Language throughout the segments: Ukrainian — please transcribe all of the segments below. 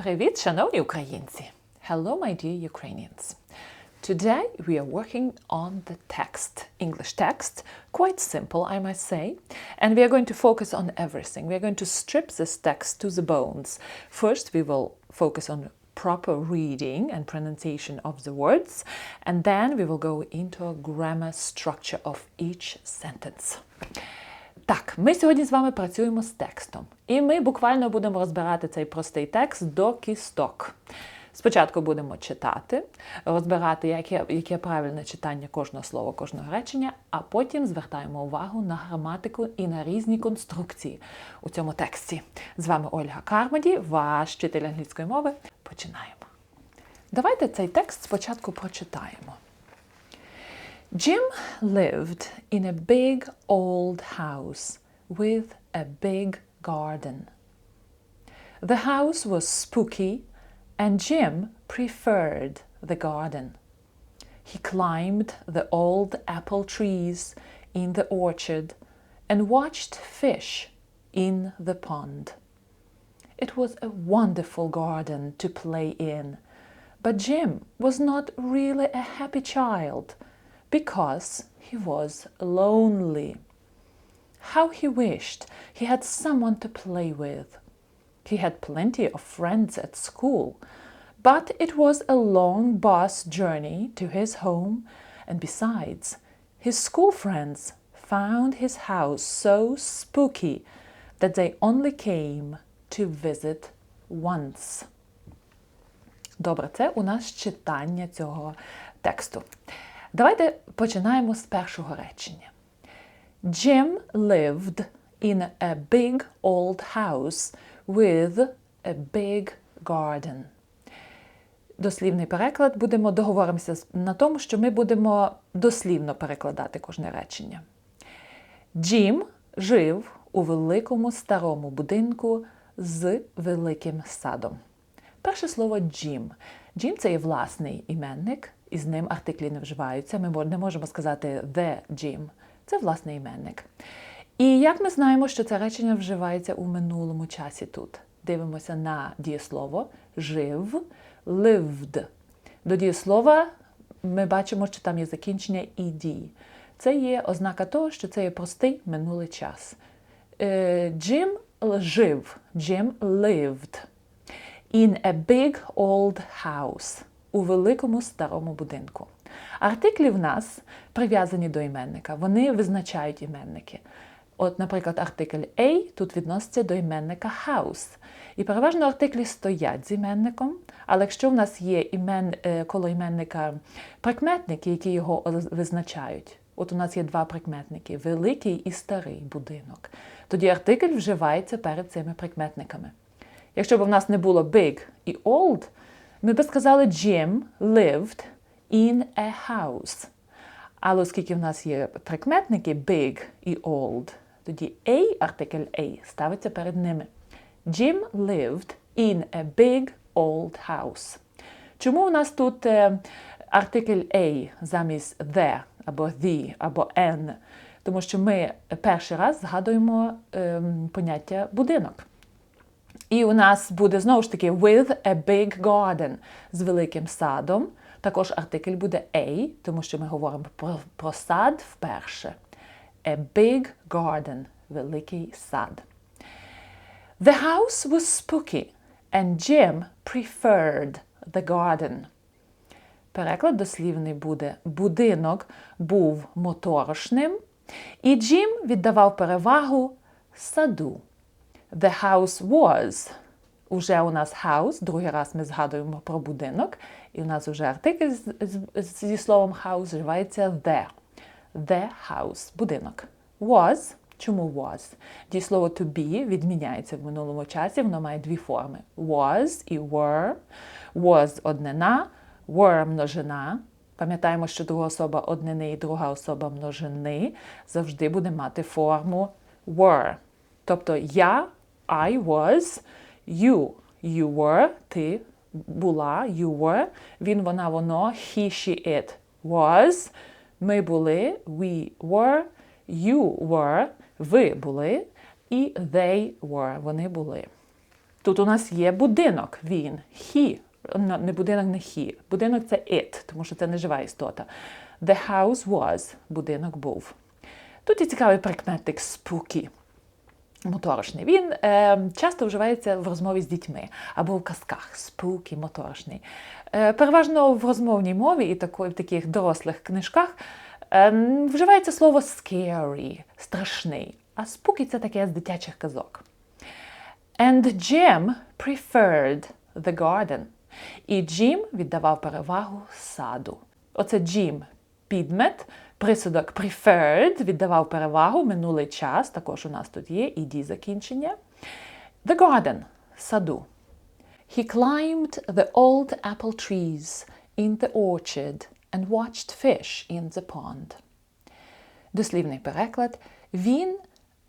Привіт, шановні українці! Hello, my dear Ukrainians. Today we are working on the text, English text, quite simple, I must say, and we are going to focus on everything. We are going to strip this text to the bones. First, we will focus on proper reading and pronunciation of the words, and then we will go into a grammar structure of each sentence. Так, ми сьогодні з вами працюємо з текстом, і ми буквально будемо розбирати цей простий текст до кісток. Спочатку будемо читати, розбирати, яке, яке правильне читання кожного слова, кожного речення, а потім звертаємо увагу на граматику і на різні конструкції у цьому тексті. З вами Ольга Кармоді, ваш вчитель англійської мови. Починаємо. Давайте цей текст спочатку прочитаємо. Jim lived in a big old house with a big garden. The house was spooky, and Jim preferred the garden. He climbed the old apple trees in the orchard and watched fish in the pond. It was a wonderful garden to play in, but Jim was not really a happy child because he was lonely. How he wished he had someone to play with. He had plenty of friends at school, but it was a long bus journey to his home, and besides, his school friends found his house so spooky that they only came to visit once. Добре, це у нас читання цього тексту. Давайте починаємо з першого речення. Jim lived in a big old house with a big garden. Дослівний переклад будемо договоримося на тому, що ми будемо дослівно перекладати кожне речення. Джим жив у великому старому будинку з великим садом. Перше слово Джим. Джим це є власний іменник, і з ним артиклі не вживаються. Ми не можемо сказати the Jim. Це власний іменник. І як ми знаємо, що це речення вживається у минулому часі тут? Дивимося на дієслово жив, lived. До дієслова ми бачимо, що там є закінчення «ed». Це є ознака того, що це є простий минулий час. Джим жив, Jim lived in a big old house у великому старому будинку. Артиклі в нас прив'язані до іменника, вони визначають іменники. От, наприклад, артикль A тут відноситься до іменника house. І переважно артиклі стоять з іменником, але якщо в нас є імен, коло іменника прикметники, які його визначають, от у нас є два прикметники великий і старий будинок, тоді артикль вживається перед цими прикметниками. Якщо б у нас не було big і old, ми б сказали Jim lived in a house. Але оскільки в нас є прикметники big і old, тоді A, артикль A, ставиться перед ними. Jim lived in a big old house. Чому у нас тут артикль A замість the, або the, або an? Тому що ми перший раз згадуємо ем, поняття будинок. І у нас буде знову ж таки with a big garden з великим садом. Також артикль буде a, тому що ми говоримо про, про сад вперше. A big garden великий сад. The house was spooky, and Jim preferred the garden. Переклад дослівний буде будинок був моторошним, і Джим віддавав перевагу саду. The house was. Уже у нас house, другий раз ми згадуємо про будинок, і у нас вже артикль зі словом house вживається the. The house будинок. Was. Чому was? Дієслово to be відміняється в минулому часі, воно має дві форми: was і were. Was однина, were множина. Пам'ятаємо, що друга особа однини і друга особа множини завжди буде мати форму were. Тобто я I was, you, you were, ти була, you were, він, вона, воно, he, she, it was, ми були, we were, you were, ви були, і they were, вони були. Тут у нас є будинок, він, he. Не будинок, не he. Будинок це it, тому що це не жива істота. The house was, будинок був. Тут є цікавий прикметник spooky. Моторошний. Він е, часто вживається в розмові з дітьми або в казках. Spooky, моторошний. Е, переважно в розмовній мові і тако, в таких дорослих книжках е, вживається слово scary, страшний. А spooky – це таке з дитячих казок. And Jim preferred the garden. І Джим віддавав перевагу саду. Оце Джим підмет, присудок preferred віддавав перевагу минулий час. Також у нас тут є іді закінчення. The garden саду. He climbed the old apple trees in the orchard and watched fish in the pond. Дослівний переклад. Він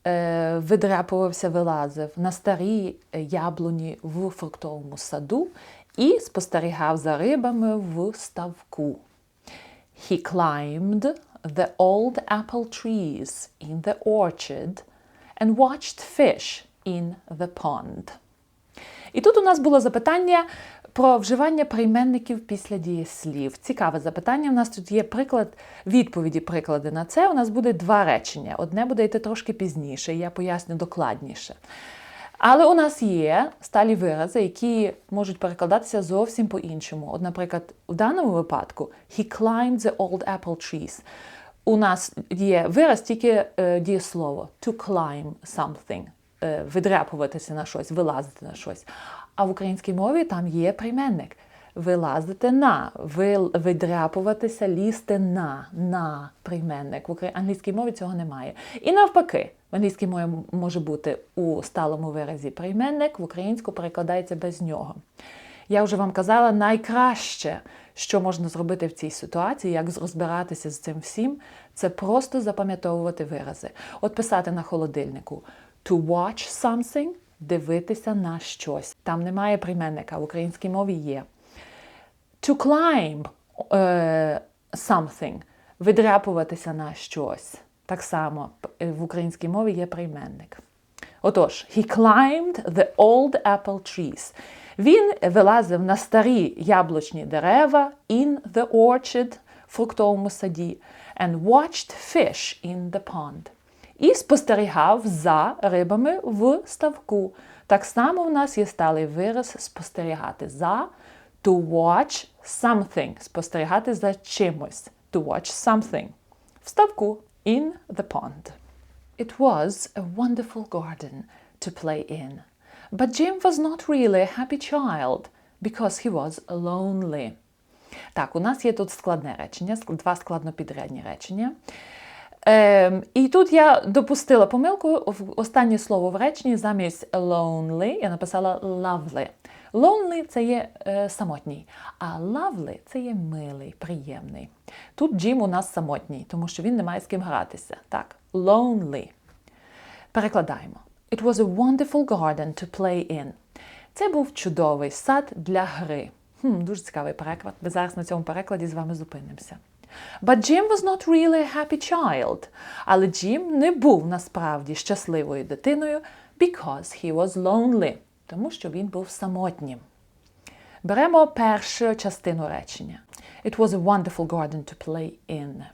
е, видряпувався, вилазив на старі яблуні в фруктовому саду і спостерігав за рибами в ставку. He climbed the old apple trees in the orchard and watched fish in the pond. І тут у нас було запитання про вживання прийменників після дієслів. Цікаве запитання. У нас тут є приклад відповіді, приклади на це. У нас буде два речення. Одне буде йти трошки пізніше, я поясню докладніше. Але у нас є сталі вирази, які можуть перекладатися зовсім по-іншому. От, наприклад, у даному випадку he climbed the old apple trees. У нас є вираз тільки е, дієслово to climb something, е, видряпуватися на щось, вилазити на щось. А в українській мові там є прийменник. Вилазити на, видряпуватися, лізти на, на прийменник. В англійській мові цього немає. І навпаки, в англійській мові може бути у сталому виразі прийменник, в українську перекладається без нього. Я вже вам казала, найкраще, що можна зробити в цій ситуації, як розбиратися з цим всім, це просто запам'ятовувати вирази. От писати на холодильнику to watch something дивитися на щось. Там немає прийменника, в українській мові є. To climb uh, something видряпуватися на щось. Так само в українській мові є прийменник. Отож, he climbed the old apple trees. Він вилазив на старі яблучні дерева in the orchard, фруктовому саді, and watched fish in the pond. І спостерігав за рибами в ставку. Так само в нас є сталий вираз спостерігати за to watch something. Спостерігати за чимось. To watch something. В ставку in the pond. It was a wonderful garden to play in. But Jim was not really a happy child because he was lonely. Так, у нас є тут складне речення, два складнопідрядні речення. Ем, І тут я допустила помилку останнє слово в реченні замість lonely я написала lovely. Lonely це є е, самотній, а lovely це є милий, приємний. Тут Джим у нас самотній, тому що він не має з ким гратися. Так, lonely. Перекладаємо. It was a wonderful garden to play in. Це був чудовий сад для гри. Хм, Дуже цікавий переклад. Ми зараз на цьому перекладі з вами зупинимося. But Jim was not really a happy child. Але Джим не був насправді щасливою дитиною because he was lonely. Тому що він був самотнім. Беремо першу частину речення. It was a wonderful garden to play in.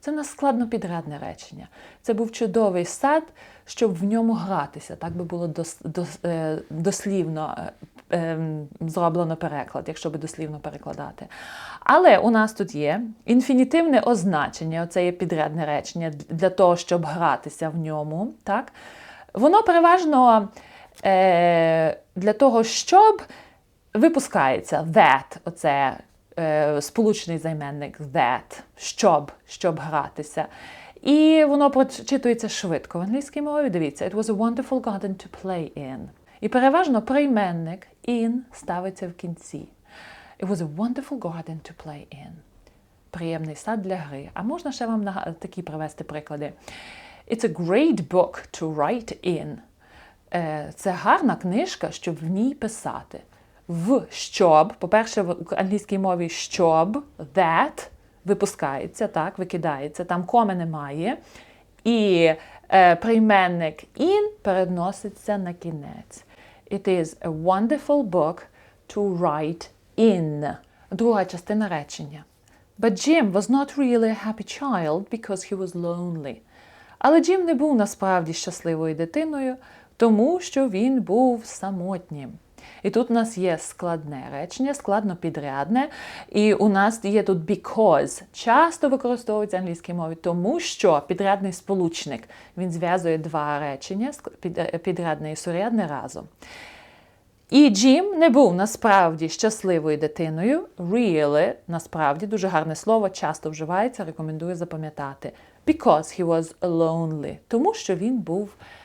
Це на складнопідрядне речення. Це був чудовий сад, щоб в ньому гратися. Так би було дос, дос, е, дослівно е, ем, зроблено переклад, якщо би дослівно перекладати. Але у нас тут є інфінітивне означення, оце є підрядне речення для того, щоб гратися в ньому. Так? Воно переважно е, для того, щоб випускається that, оце е, сполучений займенник that, щоб, щоб гратися. І воно прочитується швидко в англійській мові. Дивіться, it was a wonderful garden to play in. І переважно прийменник in ставиться в кінці. It was a wonderful garden to play in. Приємний сад для гри. А можна ще вам такі привести приклади. It's a great book to write in. Е, це гарна книжка, щоб в ній писати. В щоб, по-перше, в англійській мові щоб, that випускається, так, викидається, там коми немає. І е, прийменник in переноситься на кінець. It is a wonderful book to write in. Друга частина речення. But Jim was not really a happy child because he was lonely. Але Джим не був насправді щасливою дитиною, тому що він був самотнім. І тут у нас є складне речення, складно підрядне. І у нас є тут because. Часто використовується в англійській мові, тому що підрядний сполучник він зв'язує два речення, підрядне і сурядне разом. І Джим не був насправді щасливою дитиною. Really, насправді, дуже гарне слово, часто вживається, рекомендую запам'ятати. Because he was lonely. Тому що він був е,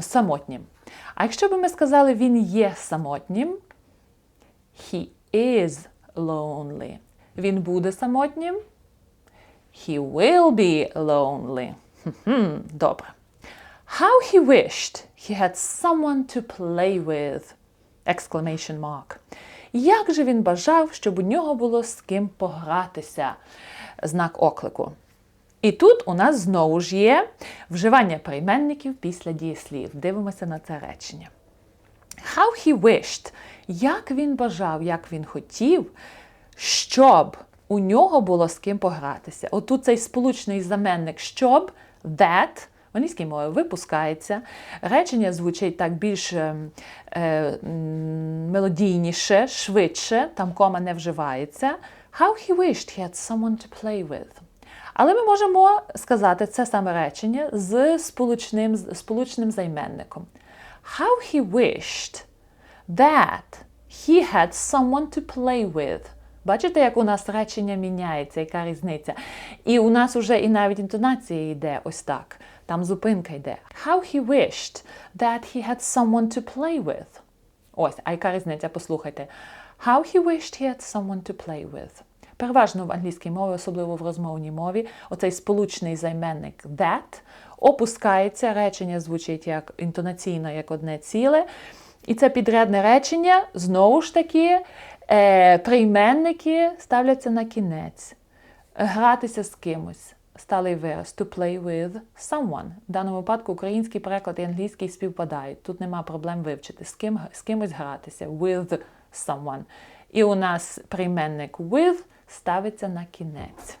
самотнім. А якщо б ми сказали, він є самотнім, he is lonely. Він буде самотнім. He will be lonely. Добре. How he wished he had someone to play with! Exclamation mark. Як же він бажав, щоб у нього було з ким погратися? Знак оклику. І тут у нас знову ж є вживання прийменників після дієслів. Дивимося на це речення. How he wished, як він бажав, як він хотів, щоб у нього було з ким погратися. Отут цей сполучний заменник щоб, that в англійській мові випускається. Речення звучить так більш е, е, мелодійніше, швидше, там кома не вживається. How he wished he had someone to play with. Але ми можемо сказати це саме речення з сполучним, сполучним займенником. How he wished that he had someone to play with. Бачите, як у нас речення міняється, яка різниця? І у нас вже і навіть інтонація йде ось так. Там зупинка йде. How he wished that he had someone to play with. Ось, а яка різниця? Послухайте. How he wished he had someone to play with. Переважно в англійській мові, особливо в розмовній мові, оцей сполучний займенник that опускається, речення звучить як інтонаційно, як одне ціле. І це підрядне речення, знову ж таки, е, прийменники ставляться на кінець. Гратися з кимось. Сталий вираз to play with someone. В даному випадку український переклад і англійський співпадають. Тут нема проблем вивчити, з ким з кимось гратися. With someone. І у нас прийменник with ставиться на кінець.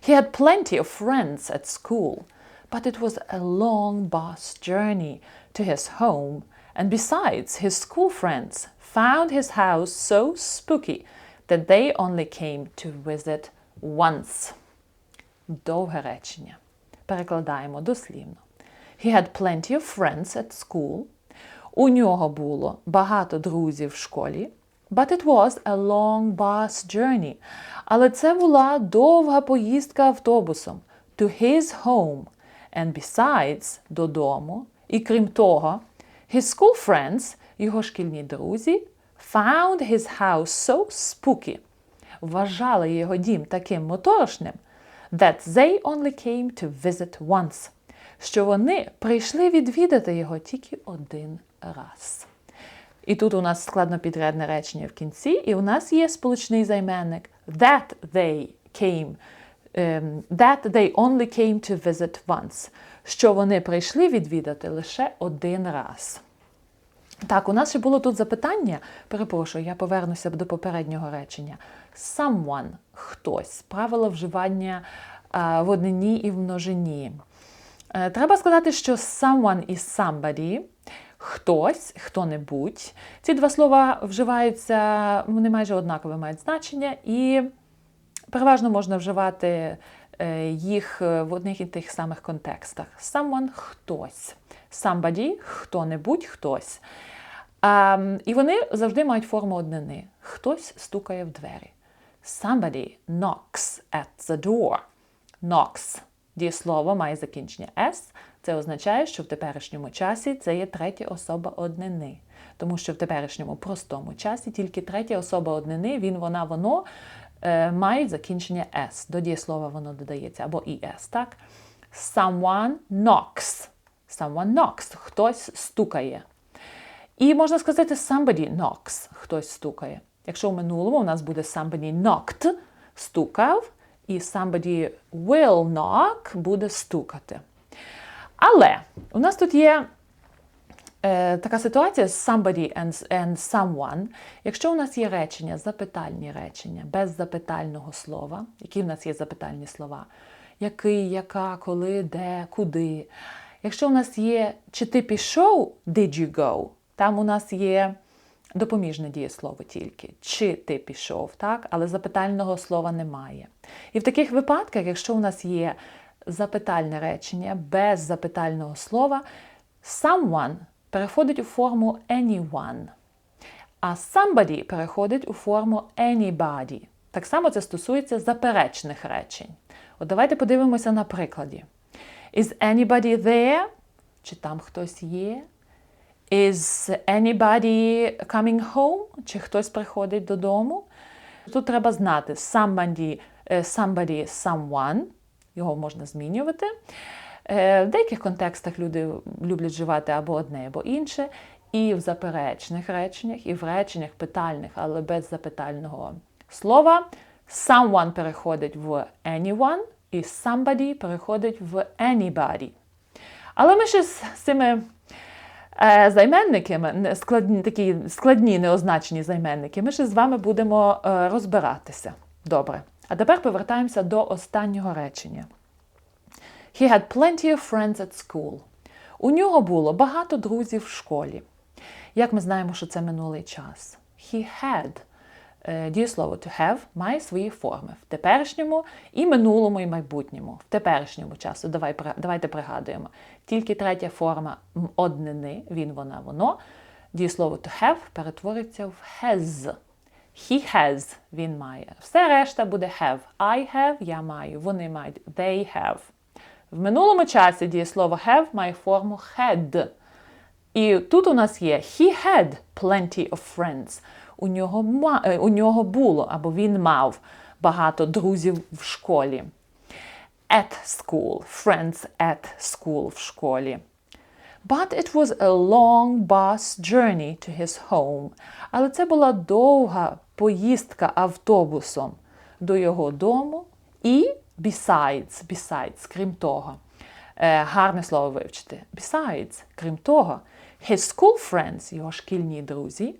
He had plenty of friends at school, but it was a long bus journey to his home, and besides, his school friends found his house so spooky that they only came to visit once. Довге речення. Перекладаємо дослівно. He had plenty of friends at school. У нього було багато друзів в школі. But it was a long bus journey. Але це була довга поїздка автобусом to his home. And besides, додому. І крім того, his school friends, його шкільні друзі, found his house so spooky. Вважали його дім таким моторошним, that they only came to visit once. Що вони прийшли відвідати його тільки один раз. І тут у нас складнопідрядне речення в кінці, і у нас є сполучний займенник that they came, um, that they only came to visit once, що вони прийшли відвідати лише один раз. Так, у нас ще було тут запитання. Перепрошую, я повернуся до попереднього речення. Someone хтось. Правило вживання в однині і в множині. Е, треба сказати, що someone і somebody хтось, хто-небудь. Ці два слова вживаються, вони майже однакове мають значення, і переважно можна вживати е, їх в одних і тих самих контекстах. Someone хтось. Somebody хто-небудь, хтось. А, І вони завжди мають форму однини. Хтось стукає в двері. Somebody knocks at the door. Knocks. Дієслово має закінчення S. Це означає, що в теперішньому часі це є третя особа однини. Тому що в теперішньому простому часі тільки третя особа однини, він, вона, воно е, мають закінчення S. До дієслова воно додається, або ES, так? Someone knocks. Someone knocks. Хтось стукає. І можна сказати, somebody knocks. Хтось стукає. Якщо в минулому у нас буде somebody knocked, стукав, і somebody will knock буде стукати. Але у нас тут є е, така ситуація з somebody and, and someone. Якщо у нас є речення, запитальні речення, без запитального слова, які в нас є запитальні слова, який, яка, коли, де, куди. Якщо у нас є чи ти пішов, did you go, там у нас є допоміжне дієслово тільки. Чи ти пішов, так? але запитального слова немає. І в таких випадках, якщо у нас є запитальне речення без запитального слова, someone переходить у форму anyone, а somebody переходить у форму anybody. Так само це стосується заперечних речень. От давайте подивимося на прикладі. Is anybody there? Чи там хтось є? Is anybody coming home? Чи хтось приходить додому? Тут треба знати somebody, somebody, someone. Його можна змінювати. Е, в деяких контекстах люди люблять вживати або одне, або інше. І в заперечних реченнях, і в реченнях питальних, але без запитального слова. Someone переходить в anyone, і somebody переходить в anybody. Але ми ще з цими е, займенниками, складні, такі складні неозначені займенники, ми ще з вами будемо е, розбиратися. Добре. А тепер повертаємося до останнього речення. He had plenty of friends at school. У нього було багато друзів в школі. Як ми знаємо, що це минулий час? He had. Е, дієслово to have має свої форми в теперішньому і минулому, і майбутньому. В теперішньому часу. Давай, Давайте пригадуємо. Тільки третя форма однини, він, вона, воно. Дієслово to have перетвориться в has. He has, він має. Все решта буде have. I have, я маю. Вони мають. They have. В минулому часі дієслово have має форму had. І тут у нас є he had plenty of friends. У нього, е, у нього було або він мав багато друзів в школі. At school. Friends at school в школі. But it was a long bus journey to his home. Але це була довга поїздка автобусом до його дому і besides, besides, крім того. Е, гарне слово вивчити. Besides, крім того, his school friends, його шкільні друзі,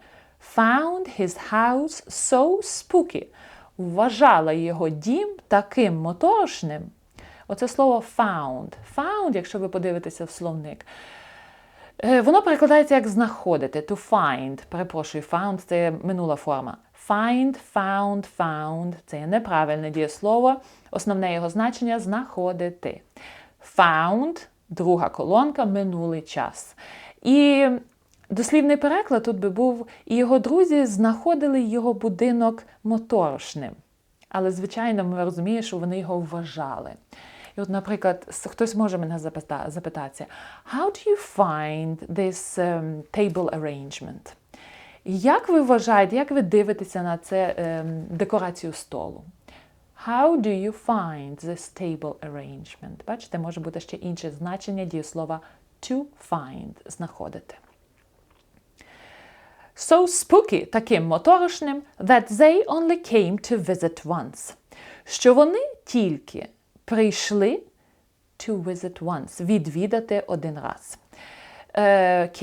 found his house so spooky. Вважала його дім таким моторошним. Оце слово found. Found, якщо ви подивитеся в словник, е, воно перекладається як знаходити. To find. Перепрошую, found це минула форма. Find, found, found це є неправильне дієслово. Основне його значення знаходити. Found, друга колонка, минулий час. І дослівний переклад тут би був, і його друзі знаходили його будинок моторошним. Але, звичайно, ми розуміємо, що вони його вважали. І от, наприклад, хтось може мене запитатися, how do you find this um, table arrangement? Як ви вважаєте, як ви дивитеся на це ем, декорацію столу? How do you find this table arrangement? Бачите, може бути ще інше значення дієслова to find знаходити. So spooky таким моторошним that they only came to visit once. Що вони тільки прийшли to visit once, відвідати один раз. Uh,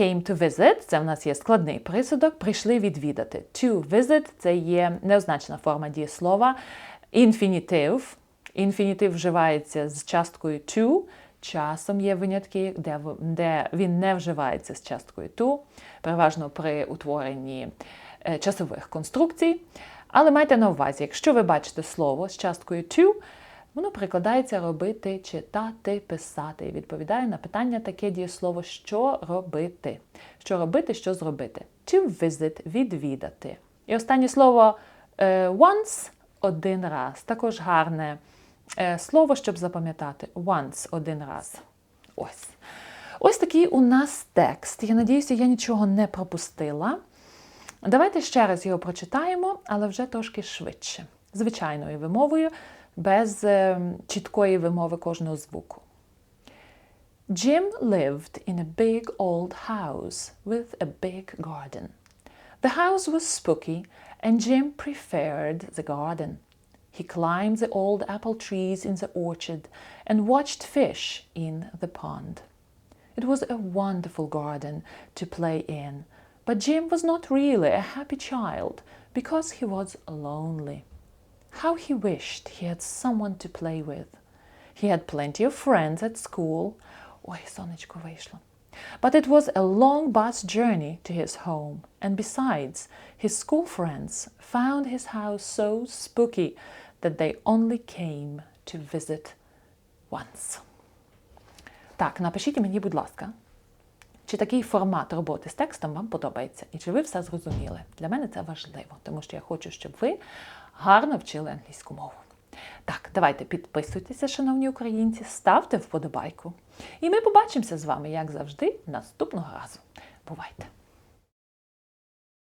came to visit, це в нас є складний присудок, прийшли відвідати. To visit це є неозначена форма дієслова. Інфінітив. Інфінітив вживається з часткою to. Часом є винятки, де де він не вживається з часткою to, переважно при утворенні е, часових конструкцій. Але майте на увазі, якщо ви бачите слово з часткою to, Воно прикладається робити, читати, писати і відповідає на питання таке дієслово, що робити. Що робити, що зробити. To visit відвідати. І останнє слово е, once один раз. Також гарне е, слово, щоб запам'ятати. Once один раз. Ось. Ось такий у нас текст. Я надіюся, я нічого не пропустила. Давайте ще раз його прочитаємо, але вже трошки швидше. Звичайною вимовою без чіткої вимови кожного звуку. Jim lived in a big old house with a big garden. The house was spooky, and Jim preferred the garden. He climbed the old apple trees in the orchard and watched fish in the pond. It was a wonderful garden to play in. But Jim was not really a happy child because he was lonely. How he wished he had someone to play with. He had plenty of friends at school. Ой, сонечко вийшло. But it was a long bus journey to his home, and besides, his school friends found his house so spooky that they only came to visit once. Так, напишіть мені, будь ласка, чи такий формат роботи з текстом вам подобається, і чи ви все зрозуміли? Для мене це важливо, тому що я хочу, щоб ви гарно вчили англійську мову. Так, давайте підписуйтеся, шановні українці, ставте вподобайку. І ми побачимося з вами, як завжди, наступного разу. Бувайте!